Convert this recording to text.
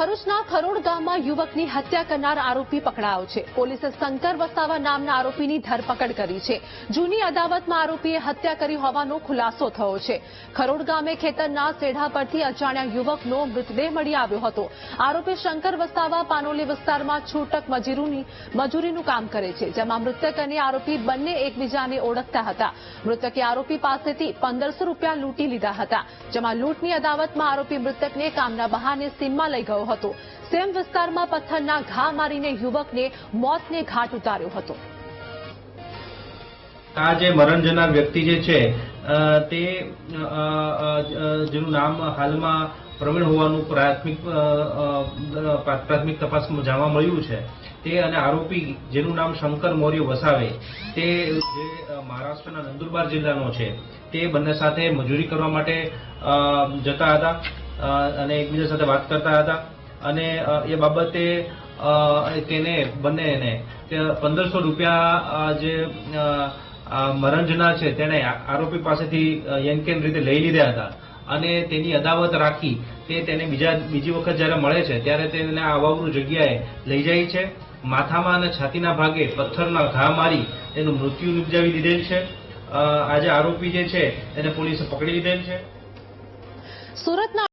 ભરૂચના ખરોડ ગામમાં યુવકની હત્યા કરનાર આરોપી પકડાયો છે. પોલીસે શંકર વસાવા નામના આરોપીની ધરપકડ કરી છે. જૂની અદાવતમાં આરોપીએ હત્યા કરી હોવાનો ખુલાસો થયો છે. ખરોડ ગામે ખેતરના સેઢા પરથી અજાણ્યા યુવકનો મૃતદેહ મળી આવ્યો હતો. આરોપી શંકર વસાવા પાનોલી વિસ્તારમાં છૂટક મજૂરીની કામ કરે છે, જેમાં મૃતક અને આરોપી બંને એકબીજાને ઓળખતા હતા. મૃતકે આરોપી પાસેથી પંદરસો રૂપિયા લૂંટી લીધા હતા, જેમાં લૂંટની અદાવતમાં આરોપી મૃતકને કામના બહાને સીમમાં લઈ ગયો હતો. સેમ વિસ્તારમાં પથ્થરના ઘા મારીને યુવકને મોતને ઘાટ ઉતાર્યો હતો. આ જે મરણ જનાર વ્યક્તિ જે છે તે જેનું નામ હાલમાં પ્રવીણ હોવાનું પ્રાથમિક પ્રાથમિક તપાસમાં જાણવા મળ્યું છે. તે અને આરોપી જેનું નામ શંકર મૌર્ય વસાવે, તે જે મહારાષ્ટ્રના નંદુરબાર જિલ્લાનો છે, તે બંને સાથે મજૂરી કરવા માટે જતા હતા અને એકબીજા સાથે વાત કરતા હતા. અને એ બાબતે તેને બંનેને પંદરસો રૂપિયા જે મરંજના છે તેણે આરોપી પાસેથી અ, યંકેન રીતે લઈ લીધા હતા. અને તેની અદાવત રાખી તે તેને બીજા બીજી વખત જ્યારે મળે છે ત્યારે તેને આ અવાવરૂ જગ્યાએ લઈ જાય છે. માથામાં અને છાતીના ભાગે પથ્થરના ઘા મારી તેનું મૃત્યુ નિપજાવી દીધેલ છે. આજે આરોપી જે છે તેને પોલીસે પકડી લીધેલ છે. સુરતના